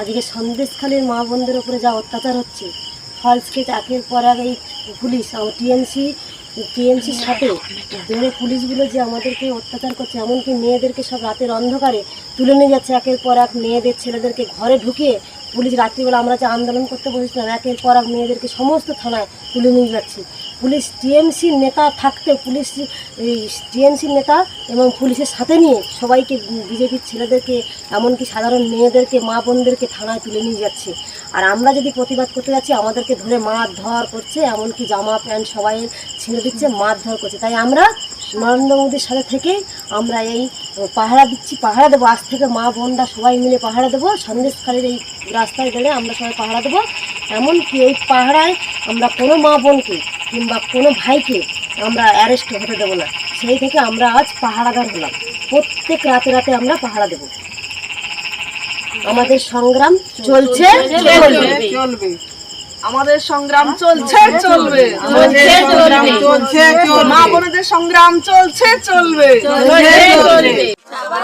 আজকে সন্দেশখালীর মা বোনদের উপরে যা অত্যাচার হচ্ছে ফলসকে একের পর আগে এই পুলিশ টিএমসি টিএমসির সাথে ধরে পুলিশগুলো যে আমাদেরকে অত্যাচার করছে, এমনকি মেয়েদেরকে সব রাতের অন্ধকারে তুলে নিয়ে যাচ্ছে, একের পর এক মেয়েদের ছেলেদেরকে ঘরে ঢুকিয়ে পুলিশ রাত্রিবেলা আমরা যে আন্দোলন করতে বসেছিলাম, একের পর এক মেয়েদেরকে সমস্ত থানায় তুলে নিয়ে যাচ্ছে। পুলিশ টিএমসির নেতা থাকতে পুলিশ, এই টিএমসির নেতা এবং পুলিশের সাথে নিয়ে সবাইকে বিজেপির ছেলেদেরকে, এমনকি সাধারণ মেয়েদেরকে, মা বোনদেরকে থানায় তুলে নিয়ে যাচ্ছে। আর আমরা যদি প্রতিবাদ করতে যাচ্ছি, আমাদেরকে ধরে মার ধর করছে, এমনকি জামা প্যান্ট সবাই ছিঁড়ে দিচ্ছে মার ধর করছে। তাই আমরা নরেন্দ্র মোদীর সাথে থেকে আমরা এই পাহারা দিচ্ছি, পাহারা দেবো। আজ থেকে মা, বোনরা সবাই মিলে পাহারা দেবো। সন্দেশখালীর এই রাস্তায় গেলে আমরা সবাই পাহারা দেবো। এমনকি এই পাহারায় আমরা কোনো মা বোনকে কিংবা কোনো ভাইকে আমরা অ্যারেস্ট হতে দেবো না। সেই থেকে আমরা আজ পাহারাদার হলাম। প্রত্যেক রাতে রাতে আমরা পাহারা দেবো। আমাদের সংগ্রাম চলছে চলবে। আমাদের সংগ্রাম চলছে চলবে। চলছে, চলবে। মা বোনদের সংগ্রাম চলছে চলবে।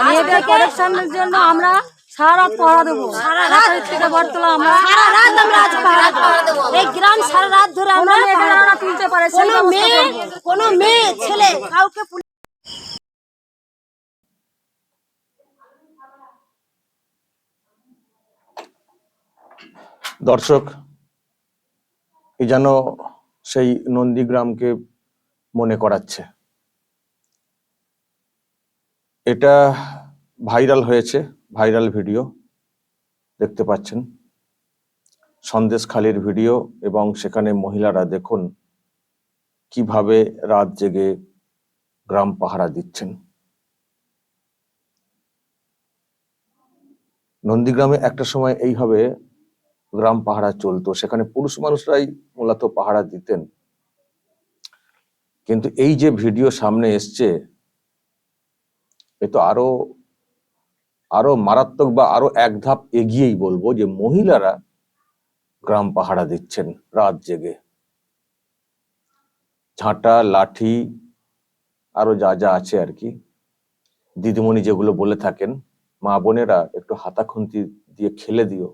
মেয়েদের প্রোটেকশনের জন্য আমরা সারা রাত পাহারা দেবো। সারা রাত থেকে বটতলা আমরা সারা রাত আমরা আজ পাহারা দেবো। এই গ্রাম সারা রাত ধরে আমরা আমরা মেয়েদের পাহারা তুলতে পারে কোনো মেয়ে কোনো মেয়ে ছেলে কাউকে দর্শক যেন সেই নন্দীগ্রামকে মনে করাচ্ছে। এটা ভাইরাল হয়েছে, ভাইরাল ভিডিও, দেখতে পাচ্ছেন। সন্দেশখালির ভিডিও এবং সেখানে মহিলারা দেখুন কীভাবে রাত জেগে গ্রাম পাহারা দিচ্ছেন। নন্দীগ্রামে একটা সময় এইভাবে গ্রাম পাহারা চলতো, সেখানে পুরুষ মানুষরাই মূলত পাহারা দিতেন। কিন্তু এই যে ভিডিও সামনে এসছে, এ তো আরও আরও মারাত্মক বা আরও এক ধাপ এগিয়েই বলব যে মহিলারা গ্রাম পাহারা দিচ্ছেন রাত জেগে। ঝাঁটা, লাঠি, আরও যা যা আছে আর কি। দিদিমণি যেগুলো বলে থাকেন, মা বোনেরা একটু হাতা খুন্তি দিয়ে খেলে দিও।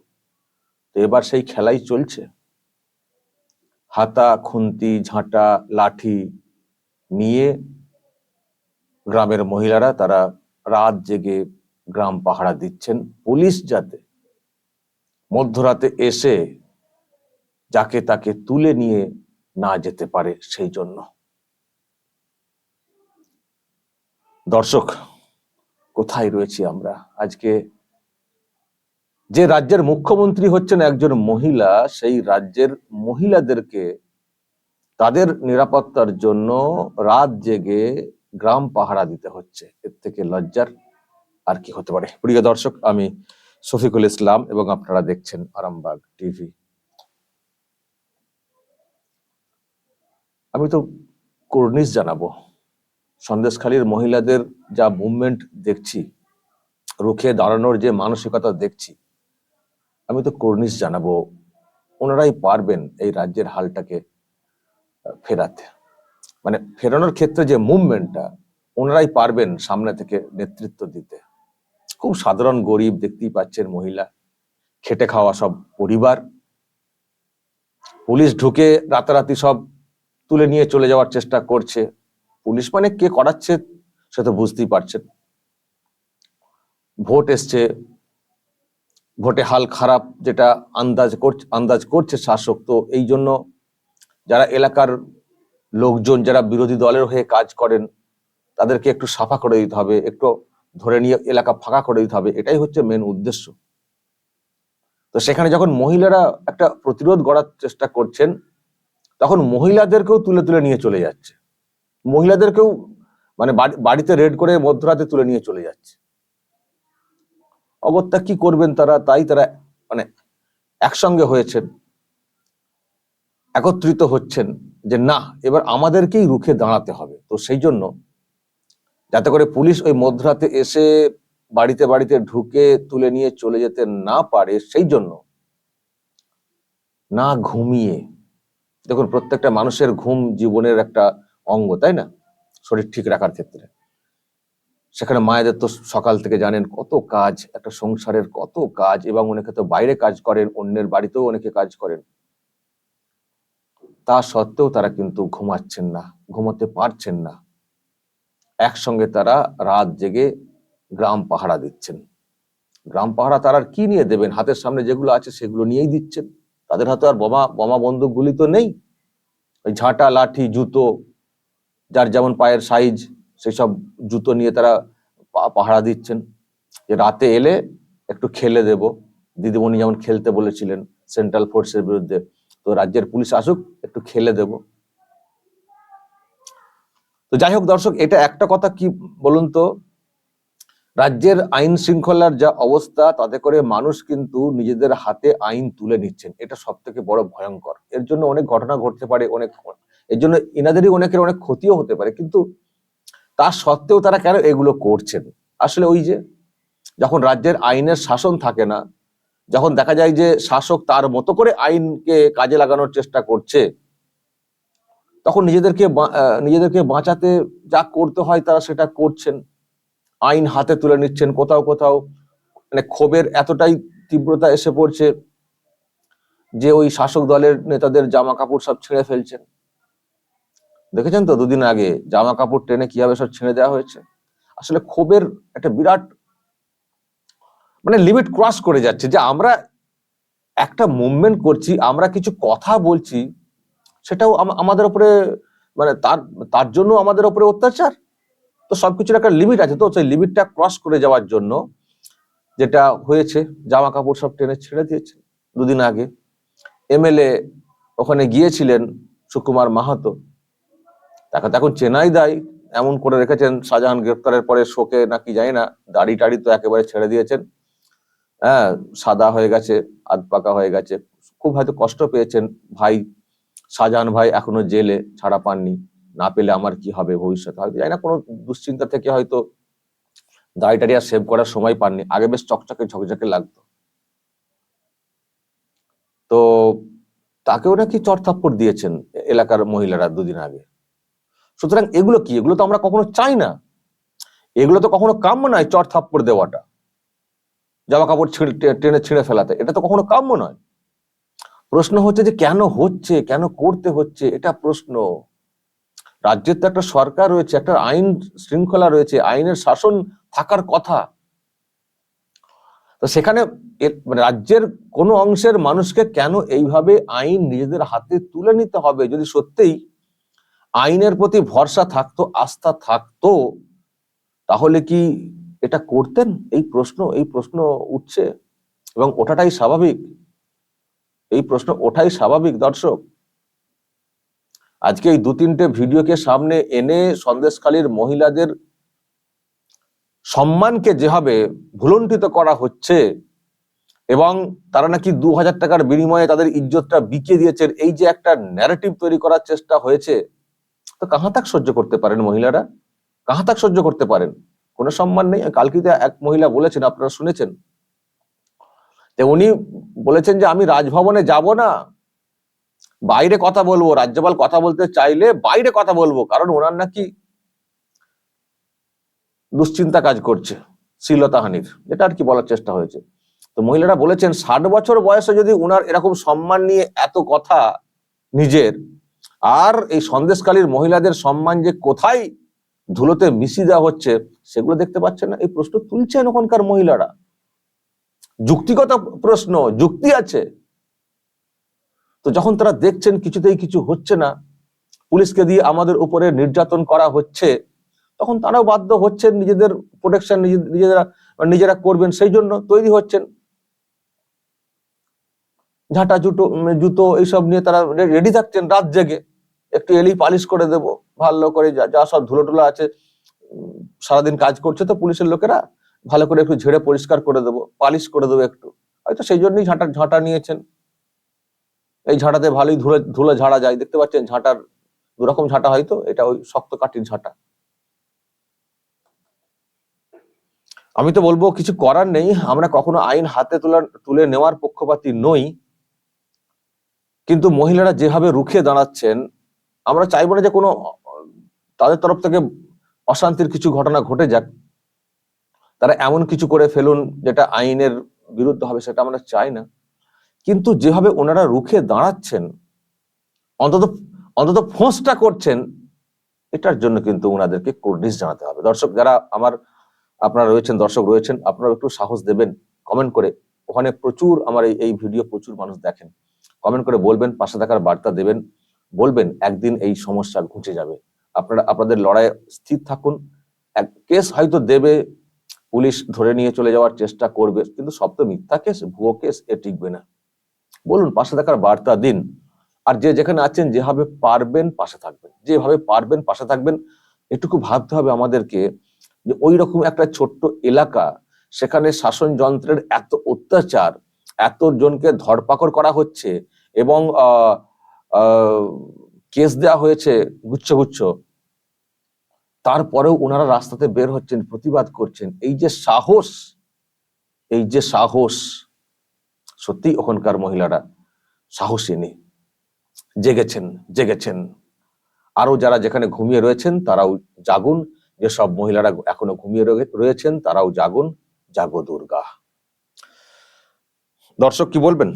তো এবার সেই খেলাই চলছে। হাতা, খুন্তি, ঝাঁটা, লাঠি নিয়ে গ্রামের মহিলারা তারা রাত জেগে গ্রাম পাহারা দিচ্ছেন পুলিশ যাতে। মধ্যরাতে এসে যাকে তাকে তুলে নিয়ে না যেতে পারে সেই জন্য। দর্শক, কোথায় রয়েছি আমরা? আজকে যে রাজ্যের মুখ্যমন্ত্রী হচ্ছেন একজন মহিলা, সেই রাজ্যের মহিলাদেরকে তাদের নিরাপত্তার জন্য রাত জেগে গ্রাম পাহারা দিতে হচ্ছে। এর থেকে লজ্জার আর কি হতে পারে। প্রিয় দর্শক, আমি শফিকুল ইসলাম এবং আপনারা দেখছেন আরামবাগ টিভি। আমি তো কর্নিশ জানাব। সন্দেশখালীর মহিলাদের যা মুভমেন্ট দেখছি, রুখে দাঁড়ানোর যে মানসিকতা দেখছি আমি তো কর্নিশ জানাব। ওনারাই পারবেন এই রাজ্যের হালটাকে ফেরাতে। মানে ফেরানোর ক্ষেত্রে যে মুভমেন্টটা ওনারাই পারবেন সামনে থেকে নেতৃত্ব দিতে। খুব সাধারণ গরিব দেখতেই পাচ্ছেন মহিলা। খেটে খাওয়া সব পরিবার। পুলিশ ঢুকে রাতারাতি সব তুলে নিয়ে চলে যাওয়ার চেষ্টা করছে। পুলিশ মানে কে করাচ্ছে, সে তো বুঝতেই পারছেন। ভোট এসছে ভোটে হাল খারাপ যেটা আন্দাজ করছে আন্দাজ করছে শাসক। তো এই জন্য যারা এলাকার লোকজন, যারা বিরোধী দলের হয়ে কাজ করেন, তাদেরকে একটু সাফা করে দিতে হবে, একটু ধরে নিয়ে এলাকা ফাঁকা করে দিতে হবে, এটাই হচ্ছে মেন উদ্দেশ্য। তো সেখানে যখন মহিলারা একটা প্রতিরোধ গড়ার চেষ্টা করছেন, তখন মহিলাদেরকেও তুলে তুলে নিয়ে চলে যাচ্ছে। মহিলাদেরকেও মানে বাড়িতে রেড করে মধ্যরাতে তুলে নিয়ে চলে যাচ্ছে। অগত্যা কি করবেন তারা? তাই তারা মানে একসঙ্গে হয়েছেন, একত্রিত হচ্ছেন যে না, এবার আমাদেরকেই রুখে দাঁড়াতে হবে। তো সেই জন্য যাতে করে পুলিশ ওই মধ্যরাতে এসে বাড়িতে বাড়িতে ঢুকে তুলে নিয়ে চলে যেতে না পারে, সেই জন্য না ঘুমিয়ে, দেখুন প্রত্যেকটা মানুষের ঘুম জীবনের একটা অঙ্গ, তাই না? শরীর ঠিক রাখার ক্ষেত্রে। সেখানে মায়েদের তো সকাল থেকে জানেন কত কাজ, একটা সংসারের কত কাজ এবং অনেকে তো বাইরে কাজ করেন, অন্যের বাড়িতেও অনেকে কাজ করেন। তা সত্ত্বেও তারা কিন্তু ঘুমাচ্ছেন না, ঘুমাতে পারছেন না। একসঙ্গে তারা রাত জেগে গ্রাম পাহারা দিচ্ছেন। গ্রাম পাহারা তারা আর কি নিয়ে দেবেন? হাতের সামনে যেগুলো আছে সেগুলো নিয়েই দিচ্ছেন। তাদের হাতে আর বোমা বোমা বন্দুক গুলি তো নেই। ওই ঝাঁটা, লাঠি, জুতো, যার যেমন পায়ের সাইজ সেই সব জুতো নিয়ে তারা পাহারা দিচ্ছেন। যে রাতে এলে একটু খেলে দেব। দিদিমণি যেমন খেলতে বলেছিলেন সেন্ট্রাল ফোর্সের বিরুদ্ধে। তো রাজ্যের পুলিশ আসুক, একটু খেলে দেব। তো যাই হোক দর্শক, এটা একটা কথা কি বলুন তো? রাজ্যের আইন শৃঙ্খলার যা অবস্থা, তাতে করে মানুষ কিন্তু নিজেদের হাতে আইন তুলে নিচ্ছেন। এটা সব থেকে বড় ভয়ঙ্কর। এর জন্য অনেক ঘটনা ঘটতে পারে, অনেক, এর জন্য ইনাদেরই অনেকের অনেক ক্ষতিও হতে পারে। কিন্তু তা সত্ত্বেও তারা কেন এগুলো করছেন? আসলে ওই যে, যখন রাজ্যের আইনের শাসন থাকে না, যখন দেখা যায় যে শাসক তার মতো করে আইনকে কাজে লাগানোর চেষ্টা করছে, তখন নিজেদেরকে নিজেদেরকে বাঁচাতে যা করতে হয় তারা সেটা করছেন। আইন হাতে তুলে নিচ্ছেন কোথাও কোথাও। মানে ক্ষোভের এতটাই তীব্রতা এসে পড়ছে যে ওই শাসক দলের নেতাদের জামা কাপড় সব ছিঁড়ে ফেলছেন। দেখেছেন তো দুদিন আগে জামা কাপড় ট্রেনে কীভাবে সব ছিঁড়ে দেওয়া হয়েছে? আসলে ক্ষোভের একটা বিরাট মানে লিমিট ক্রস করে যাচ্ছে যে আমরা একটা মুভমেন্ট করছি, আমরা কিছু কথা বলছি, সেটাও আমাদের উপরে মানে তার তার জন্য আমাদের উপরে অত্যাচার। তো সবকিছুর একটা লিমিট আছে তো, সেই লিমিটটা ক্রস করে যাওয়ার জন্য যেটা হয়েছে, জামা কাপড় সব ট্রেনে ছেড়ে দিয়েছে দুদিন আগে। এমএলএ ওখানে গিয়েছিলেন সুকুমার মাহাতো। তাকে তো এখন চেনাই দেয়, এমন করে রেখেছেন, শাহজাহান গ্রেপ্তারের পরে শোকে নাকি জানি না, দাড়ি টাড়ি তো একেবারে ছেড়ে দিয়েছেন। হ্যাঁ সাদা হয়ে গেছে আধ পাকা হয়ে গেছে, খুব হয়তো কষ্ট পেয়েছেন। ভাই, শাহজাহান ভাই এখনও জেলে, ছাড়া পাননি, না পেলে আমার কি হবে ভবিষ্যতে? হয়তো জানি না, কোনো দুশ্চিন্তা থেকে হয়তো দাড়ি টাড়ি আর সেভ করার সময় পাননি। আগে বেশ চকচকে ঝকঝকে লাগতো। তো তাকেও নাকি চড়থাপ্পড় দিয়েছেন এলাকার মহিলারা দুদিন আগে। সুতরাং এগুলো কি? এগুলো তো আমরা কখনো চাই না। এগুলো তো কখনো কাম্য নয় চট থাপ্পড় দেওয়াটা, জামা কাপড় ছিঁড়ে টে- টেনে ছিঁড়ে ফেলাতে। এটা তো কখনো কাম্য নয়। প্রশ্ন হচ্ছে যে কেন হচ্ছে, কেন করতে হচ্ছে, এটা প্রশ্ন। রাজ্যের তো একটা সরকার রয়েছে, একটা আইন শৃঙ্খলা রয়েছে, আইনের শাসন থাকার কথা। তো সেখানে মানে রাজ্যের কোনো অংশের মানুষকে কেন এইভাবে আইন নিজেদের হাতে তুলে নিতে হবে? যদি সত্যিই আইনের প্রতি ভরসা থাকতো, আস্থা থাকতো, তাহলে কি এটা করতেন? এই প্রশ্ন এই প্রশ্ন উঠছে এবং ওঠাটাই স্বাভাবিক। এই প্রশ্ন ওঠাই স্বাভাবিক, দর্শক। আজকে এই দু তিনটে ভিডিওকে সামনে এনে সন্দেশখালীর মহিলাদের সম্মানকে যেভাবে ভুলণ্ঠিত করা হচ্ছে এবং তারা নাকি দু হাজার টাকার বিনিময়ে তাদের ইজ্জতটা বিকিয়ে দিয়েছেন, এই যে একটা ন্যারেটিভ তৈরি করার চেষ্টা হয়েছে তো কাহা তাক সহ্য করতে পারেন মহিলারা? কাহা তাক সহ্য করতে পারেন? কোনো সম্মান নেই? কালকিতে এক মহিলা বলেছেন, আপনারা শুনেছেন? উনি বলেছেন যে, আমি রাজভবনে যাব না। বাইরে কথা বলব, রাজ্যপাল কথা বলতে চাইলে বাইরে কথা বলব। কারণ ওনার নাকি দুশ্চিন্তা কাজ করছে শ্লীলতাহানির এটা আর কি বলার চেষ্টা হয়েছে। তো মহিলারা বলেছেন, ষাট বছর বয়সে যদি উনার এরকম সম্মান নিয়ে এত কথা নিজের আর এই সন্দেশকালীর মহিলাদের সম্মান যে কোথায় ধুলোতে মিশিয়ে দেওয়া হচ্ছে সেগুলো দেখতে পাচ্ছেন না। এই প্রশ্ন তুলছেন ওখানকার মহিলারা। যুক্তিগত প্রশ্ন যুক্তি আছে। তো যখন তারা দেখছেন কিছুতেই কিছু হচ্ছে না পুলিশকে দিয়ে আমাদের উপরে নির্যাতন করা হচ্ছে তখন তারাও বাধ্য হচ্ছেন নিজেদের প্রোটেকশন নিজেরা নিজেরা করবেন সেই জন্য তৈরি হচ্ছেন। ঝাঁটা উম, জুতো এইসব নিয়ে তারা রেডি থাকছেন রাত জেগে। একটু এলি পালিশ করে দেব, ভালো করে যা যা সব ধুলো টুলো আছে সারাদিন কাজ করছে তো পুলিশের লোকেরা, ভালো করে একটু ঝেড়ে পরিষ্কার করে দেবো, পালিশ করে দেবো একটু। হয়তো সেই জন্যই ঝাঁটা ঝাঁটা নিয়েছেন। এই ঝাঁটাতে ভালোই ধুলো ধুলো ঝাড়া যায়, দেখতে পাচ্ছেন ঝাঁটার, দুরকম ঝাঁটা হয়তো, এটা ওই শক্ত কাঠির ঝাঁটা। আমি তো বলব কিছু করার নেই, আমরা কখনো আইন হাতে তোলার তুলে নেওয়ার পক্ষপাতী নই। কিন্তু মহিলারা যেভাবে রুখে দাঁড়াচ্ছেন আমরা চাইব না যে কোনো, তাদের তরফ থেকে অশান্তির কিছু ঘটনা ঘটে যাক। তারা এমন কিছু করে ফেলুন যেটা আইনের বিরুদ্ধে হবে সেটা আমরা চাই না। কিন্তু যেভাবে ওনারা রুখে দাঁড়াচ্ছেন, অন্তত অন্তত ফোঁসটা করছেন, এটার জন্য কিন্তু ওনাদেরকে কোর্ডিস জানাতে হবে। দর্শক যারা আমার, আপনারা রয়েছেন, দর্শক রয়েছেন আপনারা একটু সাহস দেবেন কমেন্ট করে। ওখানে প্রচুর আমার এই ভিডিও প্রচুর মানুষ দেখেন। কমেন্ট করে বলবেন, পাশে থাকার বার্তা দেবেন। বলবেন একদিন এই সমস্যা ঘুচে যাবে। আপনারা আপনাদের লড়াইয়ে স্থির থাকুন। এক কেস হয়তো দেবে পুলিশ ধরে নিয়ে চলে যাওয়ার চেষ্টা করবে কিন্তু সব তো মিথ্যা কেস ভুয়ো কেস এ টিকবে না। বলুন পাশে থাকার বার্তা দিন। আর যে যেখানে আছেন যেভাবে পারবেন পাশে থাকবেন। যেভাবে পারবেন পাশে থাকবেন এটুকু ভাবতে হবে আমাদেরকে যে ওই রকম একটা ছোট্ট এলাকা সেখানে শাসন যন্ত্রের এত অত্যাচার এত জনকে ধরপাকড় করা হচ্ছে এবং আহ, কেস দেওয়া হয়েছে গুচ্ছ গুচ্ছ। তারপরেও ওনারা রাস্তাতে বের হচ্ছেন, প্রতিবাদ করছেন। এই যে সাহস, এই যে সাহস সত্যি ওখানকার মহিলারা সাহসী নেই। জেগেছেন জেগেছেন। আরও যারা যেখানে ঘুমিয়ে রয়েছেন, তারাও জাগুন। যেসব মহিলারা এখনও ঘুমিয়ে রয়ে- রয়েছেন, তারাও জাগুন। জাগো দুর্গা। দর্শক কি বলবেন?